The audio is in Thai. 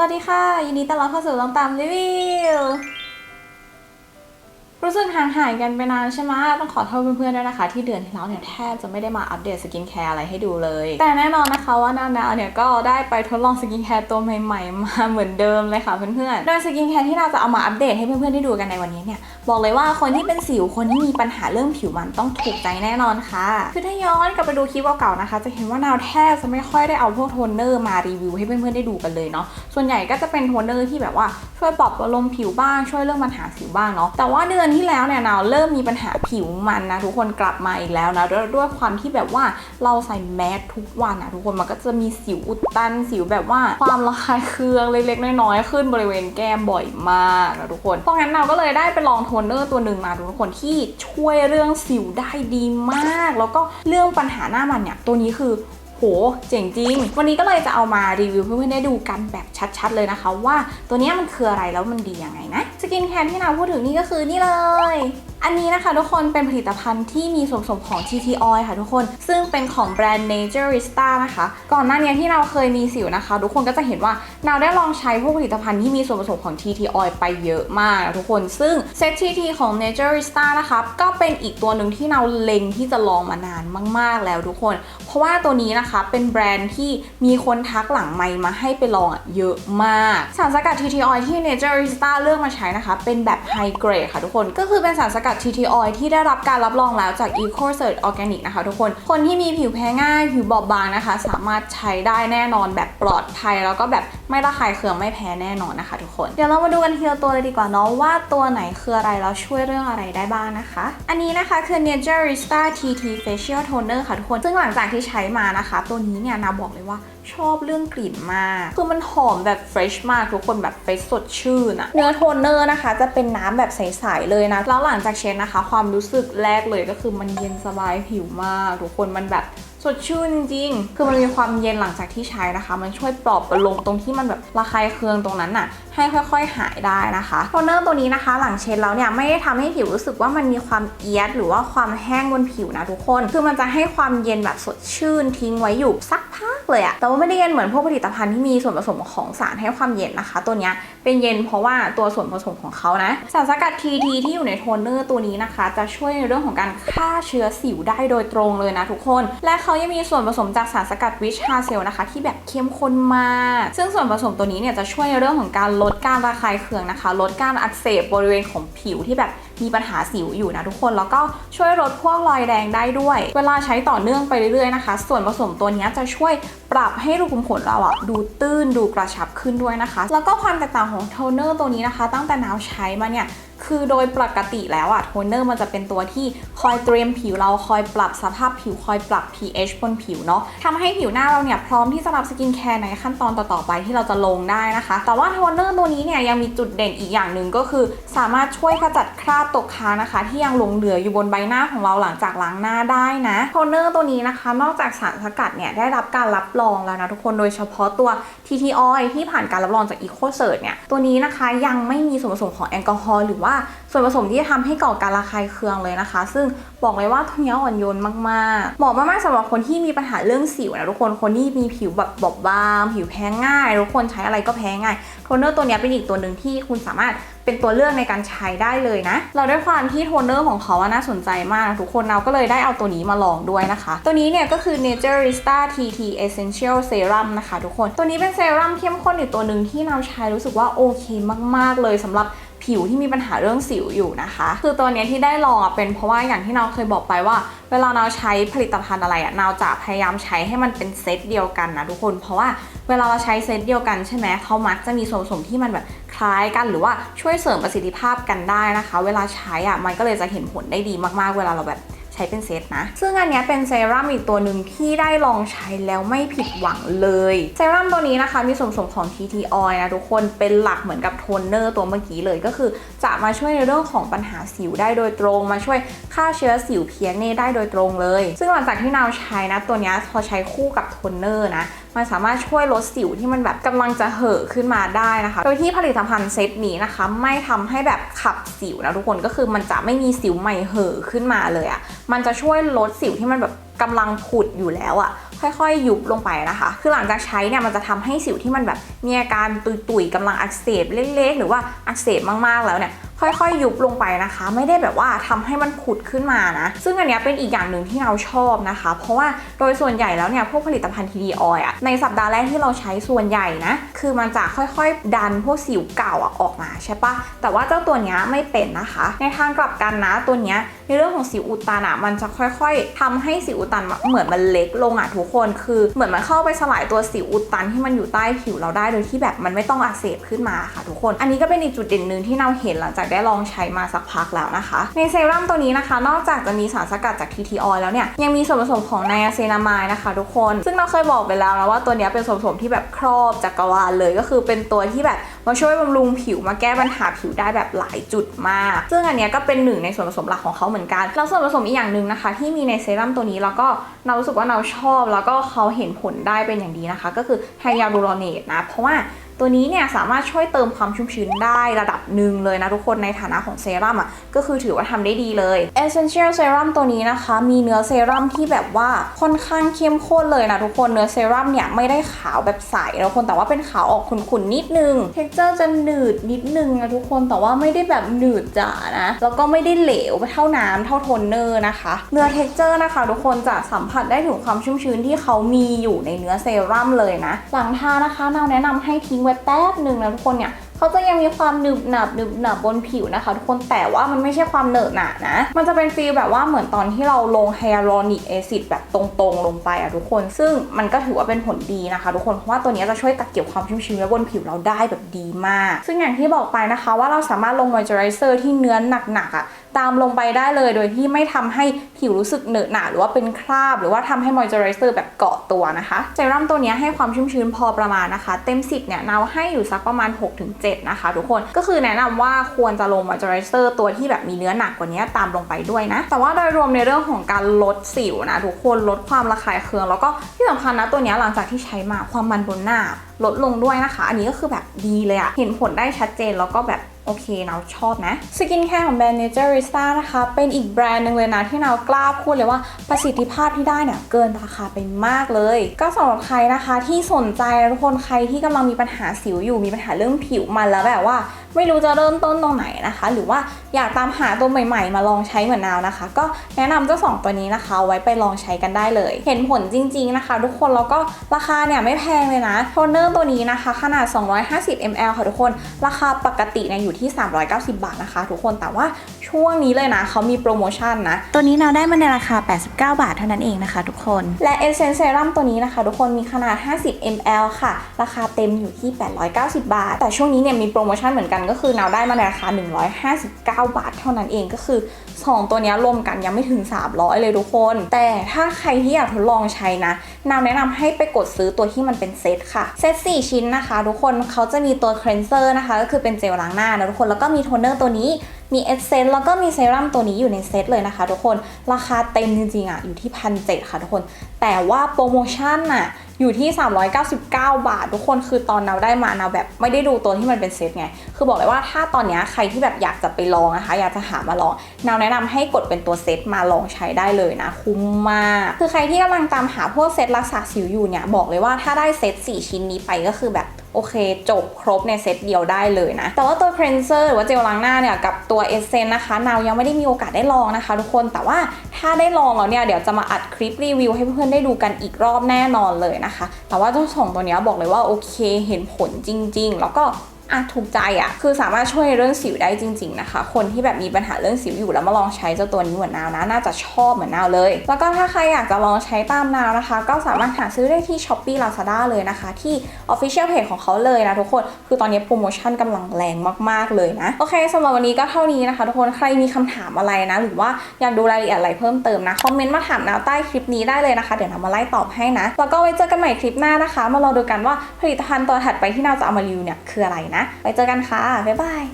วัสดีค่ะ ยินดีต้อนรับเข้าสู่ลองตามรีวิว รู้สึกห่างหายกันไปนานใช่ไหมต้องขอโทษเพื่อนๆด้วยนะคะ ที่เดือนที่แล้วเนี่ยแทบจะไม่ได้มาอัปเดตสกินแคร์อะไรให้ดูเลย แต่แน่นอนนะคะว่านาดาเนี่ยก็ได้ไปทดลองสกินแคร์ตัวใหม่ๆ มาเหมือนเดิมเลยค่ะเพื่อนๆ โดยสกินแคร์ที่นาจะเอามาอัปเดตให้เพื่อนๆได้ดูกันในวันนี้เนี่ยบอกเลยว่าคนที่เป็นสิวคนที่มีปัญหาเรื่องผิวมันต้องถูกใจแน่นอนค่ะ คือถ้าย้อนกลับไปดูคลิปเก่าๆนะคะ จะเห็นว่านาวแทบจะไม่ค่อยได้เอาพวกโทนเนอร์มารีวิวให้เพื่อนๆได้ดูกันเลยเนาะส่วนใหญ่ก็จะเป็นโทนเนอร์ที่แบบว่าช่วยปรับอารมณ์ผิวบ้างช่วยเรื่องปัญหาสิวบ้างเนาะแต่ว่าเดือนที่แล้วเนี่ยนาเริ่มมีปัญหาผิวมันนะทุกคนกลับมาอีกแล้วนะด้วยด้วยความที่แบบว่าเราใส่แมสทุกวันนะทุกคนมันก็จะมีสิวอุดตันสิวแบบว่าความระคายเคืองเล็กๆน้อยๆขึ้นบริเวณแก้มบ่อยมากนะทุกคน เพราะงั้นเราก็เลยได้ไปลองโทนเนอร์ตัวหนึ่งมาทุกคนที่ช่วยเรื่องสิวได้ดีมาก แล้วก็เรื่องปัญหาหน้ามันเนี่ยตัวนี้คือ โห เจ๋งจริง วันนี้ก็เลยจะเอามารีวิวเพื่อนๆได้ดูกันแบบชัดๆเลยนะคะ ว่าตัวนี้มันคืออะไรแล้วมันดียังไงนะ สกินแคร์ที่นาพูดถึงนี่ก็คือนี่เลย อันนี้นะคะทุกคนเป็นผลิตภัณฑ์ที่มีส่วนผสมของ TT Oil ค่ะทุกคน ซึ่งเป็นของแบรนด์ Naturista นะคะ ก่อนหน้านี้ที่เราเคยมีสิวนะคะ ทุกคนก็จะเห็นว่าเราได้ลองใช้พวกผลิตภัณฑ์ที่มีส่วนผสมของ TT Oil ไปเยอะมากนะทุกคน ซึ่งเซต TT ของ Naturista นะคะก็เป็นอีกตัวหนึ่งที่เราเล็งที่จะลองมานานมาก ๆ แล้วทุกคน เพราะว่าตัวนี้นะคะเป็นแบรนด์ที่มีคนทักหลังไมค์มาให้ไปลองเยอะมาก สารสกัด TT Oil ที่ Naturista เลือกมาใช้นะคะ เป็นแบบ High Grade ค่ะทุกคนก็คือเป็นสารสกัด TT Oil ที่ได้รับการรับรองแล้วจาก Eco Search Organic นะคะทุกคน คนที่มีผิวแพ้ง่ายผิวบอบบางนะคะ สามารถใช้ได้แน่นอนแบบปลอดภัย แล้วก็แบบไม่ระคายเคืองไม่แพ้แน่นอนนะคะ ทุกคน เดี๋ยวเรามาดูกันทีละตัวเลยดีกว่าเนาะว่าตัวไหนคืออะไรแล้วช่วยเรื่องอะไรได้บ้างนะคะ อันนี้นะคะคือ Naturista TT Facial Toner ค่ะทุกคน ซึ่งหลังจากที่ใช้มานะคะ ตัวนี้เนี่ยนาบอกเลยว่าชอบเรื่องกลิ่นมาก คือมันหอมแบบเฟรชมากทุกคนแบบเฟรชสดชื่นอะเนื้อโทนเนอร์นะคะ จะเป็นน้ำแบบใสๆเลยนะ แล้วหลังจากเช็ดนะคะ ความรู้สึกแรกเลยก็คือมันเย็นสบายผิวมาก ทุกคนมันแบบ สดชื่นจริงๆ คือมันมีความเย็นหลังจากที่ใช้นะคะ มันช่วยปลอบประโลมตรงที่มันแบบระคายเคืองตรงนั้นน่ะ ให้ค่อยๆ หายได้นะคะโทนเนอร์ตัวนี้นะคะ หลังเช็ดแล้วเนี่ยไม่ได้ทำให้ผิวรู้สึกว่ามันมีความเอียด หรือว่าความแห้งบนผิวนะทุกคน คือมันจะให้ความเย็นแบบสดชื่นทิ้งไว้อยู่สักพักเลยอะแต่ว่าไม่ได้เย็นเหมือนพวกผลิตภัณฑ์ที่มีส่วนผสมของสารให้ความเย็นนะคะ ตัวเนี้ยเป็นเย็นเพราะว่าตัวส่วนผสมของเขานะสารสกัด TT ที่อยู่ในโทนเนอร์ตัวนี้นะคะ จะช่วยในเรื่องของการฆ่าเชื้อสิวได้โดยตรงเลยนะทุกคนและเขายังมีส่วนผสมจากสารสกัดวิชฮาเซลนะคะ ที่แบบเข้มข้นมาก ซึ่งส่วนผสมตัวนี้เนี่ยจะช่วยในเรื่องของการลดการระคายเคืองนะคะ ลดการอักเสบบริเวณของผิวที่แบบ มีปัญหาสิวอยู่นะทุกคนแล้วก็ช่วยลดพวกรอยแดงได้ด้วย เวลาใช้ต่อเนื่องไปเรื่อยๆนะคะ ส่วนผสมตัวนี้จะช่วยปรับให้รูขุมขนเราอะดูตื้นดูกระชับขึ้นด้วยนะคะ แล้วก็ความแตกต่างของโทนเนอร์ตัวนี้นะคะ ตั้งแต่นาวใช้มาเนี่ยคือโดยปกติแล้วอะโทนเนอร์มันจะเป็นตัวที่คอยเตรียมผิวเราคอยปรับสภาพผิวคอยปรับ pH บนผิวเนาะทำให้ผิวหน้าเราเนี่ยพร้อมที่จะรับสกินแคร์ในขั้นตอนต่อๆไปที่เราจะลงได้นะคะ แต่ว่าโทนเนอร์ตัวนี้เนี่ยยังมีจุดเด่นอีกอย่างหนึ่งก็คือ สามารถช่วยขจัดคราบตกค้างนะคะ ที่ยังหลงเหลืออยู่บนใบหน้าของเราหลังจากล้างหน้าได้นะโทนเนอร์ตัวนี้นะคะ นอกจากสารสกัดเนี่ยได้รับการรับรองแล้วนะทุกคนโดยเฉพาะตัว TT Oil ที่ผ่านการรับรองจาก EcoCert เนี่ยตัวนี้นะคะยังไม่มีส่วนผสมของแอลกอฮอล์หรือว่า ส่วนผสมที่จะทำให้ก่อการระคายเคืองเลยนะคะ ซึ่งบอกเลยว่าตัวนี้อ่อนโยนมากๆเหมาะมากๆสำหรับคนที่มีปัญหาเรื่องสิวนะทุกคนคนที่มีผิวแบบบอบบางผิวแพ้ง่ายทุกคนใช้อะไรก็แพ้ง่ายโทนเนอร์ตัวนี้เป็นอีกตัวหนึ่งที่คุณสามารถเป็นตัวเลือกในการใช้ได้เลยนะ เราด้วยความที่โทนเนอร์ของเขาอะน่าสนใจมากนะทุกคนเราก็เลยได้เอาตัวนี้มาลองด้วยนะคะ ตัวนี้เนี่ยก็คือ Naturista TT Essential Serum นะคะทุกคน ตัวนี้เป็นเซรั่มเข้มข้นอีกตัวหนึ่งที่เราใช้รู้สึกว่าโอเคมาก ๆ เลยสำหรับ ผิวที่มีปัญหาเรื่องสิวอยู่นะคะ คือตัวนี้ที่ได้ลองเป็นเพราะว่าอย่างที่เราเคยบอกไปว่า เวลาเราใช้ผลิตภัณฑ์อะไรอะเราจะพยายามใช้ให้มันเป็นเซตเดียวกันนะทุกคน เพราะว่าเวลาเราใช้เซตเดียวกันใช่ไหมเขามักจะมีส่วนผสมที่มันแบบคล้ายกันหรือว่าช่วยเสริมประสิทธิภาพกันได้นะคะ เวลาใช้อะมันก็เลยจะเห็นผลได้ดีมากๆ เวลาเราแบบ ช้เป็นเซตนะ ซึ่งอันนี้เป็นเซรั่มอีกตัวหนึ่งที่ได้ลองใช้แล้วไม่ผิดหวังเลย เซรั่มตัวนี้นะคะมีส่วนผสมของ TT Oil นะทุกคนเป็นหลักเหมือนกับโทนเนอร์ตัวเมื่อกี้เลยก็คือ จะมาช่วยในเรื่องของปัญหาสิวได้โดยตรงมาช่วยฆ่าเชื้อสิวเพี้ยนเน่ได้โดยตรงเลย ซึ่งหลังจากที่นาวใช้นะตัวนี้พอใช้คู่กับโทนเนอร์นะมันสามารถช่วยลดสิวที่มันแบบกำลังจะเห่อะขึ้นมาได้นะคะ โดยที่ผลิตภัณฑ์เซตนี้นะคะ ไม่ทำให้แบบขับสิวนะทุกคนก็คือมันจะไม่มีสิวใหม่เห่อะขึ้นมาเลยอะ่ะมันจะช่วยลดสิวที่มันแบบกำลังผุดอยู่แล้วอะค่อยๆ ยุบลงไปนะคะ คือหลังจากใช้เนี่ยมันจะทำให้สิวที่มันแบบมีอาการตุยๆกำลังอักเสบเล็กๆ หรือว่าอักเสบมากๆแล้วเนี่ย ค่อยๆ ยุบลงไปนะคะ ไม่ได้แบบว่าทำให้มันผุดขึ้นมานะ ซึ่งอันเนี้ยเป็นอีกอย่างหนึ่งที่เราชอบนะคะ เพราะว่าโดยส่วนใหญ่แล้วเนี่ยพวกผลิตภัณฑ์ทีดีออยอะในสัปดาห์แรกที่เราใช้ส่วนใหญ่นะคือมันจะค่อยๆ ดันพวกสิวเก่าอะออกมาใช่ปะแต่ว่าเจ้าตัวเนี้ยไม่เป็นนะคะ ในทางกลับกันนะตัวเนี้ยในเรื่องของสิวอุดตันอะมันจะค่อยๆทำให้สิวอุดตันเหมือนมันเล็กลงอะทุกคนคือเหมือนมันเข้าไปสลายตัวสิวอุดตันที่มันอยู่ใต้ผิวเราได้โดยที่แบบมันไม่ต้องอักเสบขึ้นมาค่ะทุกคน อันนี้ก็เป็นอีกจุดเด่นหนึ่งที่เราเห็นหลังจากได้ลองใช้มาสักพักแล้วนะคะ ในเซรั่มตัวนี้นะคะ นอกจากจะมีสารสกัดจาก TT oil แล้วเนี่ยยังมีส่วนผสมของไนอาเซนามายนะคะ ทุกคน ซึ่งเราเคยบอกไปแล้วนะว่าตัวนี้เป็นส่วนผสมที่แบบครอบจักรวาลเลยก็คือเป็นตัวที่แบบมาช่วยบำรุงผิวมาแก้ปัญหาผิวได้แบบหลายจุดมาก ซึ่งอันนี้ก็เป็นหนึ่งในส่วนผสมหลักของเขาเหมือนกัน แล้วส่วนผสมอีกอย่างหนึ่งนะคะ ที่มีในเซรั่มตัวนี้แล้วก็เรารู้สึกว่าเราชอบแล้วก็เขาเห็นผลได้เป็นอย่างดีนะคะ ก็คือไฮยาลูรอเนตนะเพราะว่า ตัวนี้เนี่ยสามารถช่วยเติมความชุ่มชื้นได้ระดับหนึ่งเลยนะทุกคนในฐานะของเซรั่มอะก็คือถือว่าทำได้ดีเลย Essential Serum ตัวนี้นะคะ มีเนื้อเซรั่มที่แบบว่าค่อนข้างเข้มข้นเลยนะทุกคนเนื้อเซรั่มเนี่ยไม่ได้ขาวแบบใสนะทุกคนแต่ว่าเป็นขาวออกขุ่นๆนิดนึง Texture จะหนืดนิดนึงนะทุกคนแต่ว่าไม่ได้แบบหนืดจ๋านะแล้วก็ไม่ได้เหลวเท่าน้ำเท่าโทนเนอร์นะคะเนื้อ Texture นะคะทุกคนจะสัมผัสได้ถึงความชุ่มชื้นที่เขามีอยู่ในเนื้อเซรั่มเลยนะหลังทานะคะเราแนะนำให้ทิ้งไว้แป๊บหนึ่งนะทุกคนเนี่ยเขาจะยังมีความหนึบหนับหนึบหนับบนผิวนะคะ ทุกคนแต่ว่ามันไม่ใช่ความเหนอะหนะนะ มันจะเป็นฟีลแบบว่าเหมือนตอนที่เราลงไฮยาลูรอนิกแอซิดแบบตรงๆ ลงไปอะทุกคน ซึ่งมันก็ถือว่าเป็นผลดีนะคะ ทุกคนเพราะว่าตัวนี้จะช่วยกักเก็บความชุ่มชื้นไว้บนผิวเราได้แบบดีมาก ซึ่งอย่างที่บอกไปนะคะว่าเราสามารถลงมอยเจอไรเซอร์ที่เนื้อหนักๆอะ ตามลงไปได้เลยโดยที่ไม่ทำให้ผิวรู้สึกเหนอะหนะหรือว่าเป็นคราบ หรือว่าทำให้มอยเจอไรเซอร์แบบเกาะตัวนะคะเซรั่มตัวนี้ให้ความชุ่มชื้นพอประมาณนะคะ เต็ม 10เนี่ยนาวให้อยู่สักประมาณ 6-7 นะคะ ทุกคนก็คือแนะนำว่าควรจะลงมอยเจอไรเซอร์ตัวที่แบบมีเนื้อหนักกว่านี้ตามลงไปด้วยนะ แต่ว่าโดยรวมในเรื่องของการลดสิวนะทุกคนลดความระคายเคือง แล้วก็ที่สำคัญนะตัวนี้หลังจากที่ใช้มาความมันบนหน้าลดลงด้วยนะคะ อันนี้ก็คือแบบดีเลยอะเห็นผลได้ชัดเจนแล้วก็แบบ อเคเราชอบนะ สกินแคร์ของแบรนด์ Naturista นะคะ เป็นอีกแบรนด์หนึ่งเลยนะที่เรากล้าพูดเลยว่าประสิทธิภาพที่ได้เนี่ยเกินราคาไปมากเลย ก็สำหรับใครนะคะที่สนใจทุกคนใครที่กำลังมีปัญหาสิวอยู่มีปัญหาเรื่องผิวมันแล้วแบบว่า ไม่รู้จะเริ่มต้นตรงไหนนะคะ หรือว่าอยากตามหาตัวใหม่ ๆ มาลองใช้เหมือนนาวนะคะ ก็แนะนำเจ้าสองตัวนี้นะคะ ไว้ไปลองใช้กันได้เลย เห็นผลจริง ๆนะคะ ทุกคนแล้วก็ราคาเนี่ยไม่แพงเลยนะโทนเนอร์ตัวนี้นะคะ ขนาด 250 ml ค่ะทุกคน ราคาปกติเนี่ยอยู่ที่ 390 บาทนะคะ ทุกคนแต่ว่าช่วงนี้เลยนะเขามีโปรโมชั่นนะ ตัวนี้เราได้มาในราคา 89 บาทเท่านั้นเองนะคะทุกคน และ Essence Serum ตัวนี้นะคะ ทุกคนมีขนาด 50 ml ค่ะ ราคาเต็มอยู่ที่ 890 บาท แต่ช่วงนี้เนี่ยมีโปรโมชั่นเหมือนกันก็คือเราได้มาในราคา 159 บาท เท่านั้นเองก็คือ 2 ตัวนี้รวมกันยังไม่ถึง 300 เลยทุกคน แต่ถ้าใครที่อยากทดลองใช้นะนาวแนะนำให้ไปกดซื้อตัวที่มันเป็นเซตค่ะ เซต 4 ชิ้นนะคะ ทุกคนเขาจะมีตัวเครนเซอร์นะคะ ก็คือเป็นเจลล้างหน้านะทุกคนแล้วก็มีโทนเนอร์ตัวนี้มีเอสเซนต์แล้วก็มีเซรั่มตัวนี้อยู่ในเซตเลยนะคะ ทุกคนราคาเต็มจริงๆอะอยู่ที่พันเค่ะทุกคน แต่ว่าโปรโมชั่นน่ะ อยู่ที่ 399 บาท ทุกคนคือตอนเราได้มาเราแบบไม่ได้ดูตัวที่มันเป็นเซตไง คือบอกเลยว่าถ้าตอนเนี้ยใครที่แบบอยากจะไปลองนะคะ อยากจะหามาลองเราแนะนำให้กดเป็นตัวเซตมาลองใช้ได้เลยนะ คุ้มมาก คือใครที่กำลังตามหาพวกเซตรักษาสิวอยู่เนี่ยบอกเลยว่าถ้าได้เซต4 ชิ้นนี้ไปก็คือแบบ โอเคจบครบในเซตเดียวได้เลยนะ แต่ว่าตัวครีนเซอร์หรือว่าเจลล้างหน้าเนี่ยกับตัวเอเซนนะคะนาวยังไม่ได้มีโอกาสได้ลองนะคะ ทุกคนแต่ว่าถ้าได้ลองแล้วเนี่ยเดี๋ยวจะมาอัดคลิปรีวิวให้เพื่อนๆได้ดูกันอีกรอบแน่นอนเลยนะคะ แต่ว่าเจ้าสองตัวเนี้ยบอกเลยว่าโอเคเห็นผลจริง ๆ แล้วก็ อะถูกใจอะคือสามารถช่วยในเรื่องสิวได้จริง ๆนะคะ คนที่แบบมีปัญหาเรื่องสิวอยู่แล้วมาลองใช้เจ้าตัวนี้เหมือนนาวนะน่าจะชอบเหมือนนาวเลย แล้วก็ถ้าใครอยากจะลองใช้ตามนาวนะคะ ก็สามารถหาซื้อได้ที่ s h อ p e e Lazada เลยนะคะ ที่ Official Page ของเขาเลยนะทุกคน คือตอนนี้โปรโมชั่นกำลังแรงมากๆเลยนะ โอเคสำหรับวันนี้ก็เท่านี้นะคะ ทุกคนใครมีคำถามอะไรนะ หรือว่าอยากดูรายละเอียดอะไรเพิ่มเติมนะคอมเมนต์มาถามนาวใต้คลิปนี้ได้เลยนะคะเดี๋ยวนาวมาไล่ตอบให้นะแล้วก็ไว้เจอกันใหม่คลิปหน้านะคะ มาลองดูกันว่าผลิตภัณฑ์ตัวถัดไปที่นาวจะเอามารีวิวเนี่ยคืออะไรนะไปเจอกันค่ะ บ๊ายบาย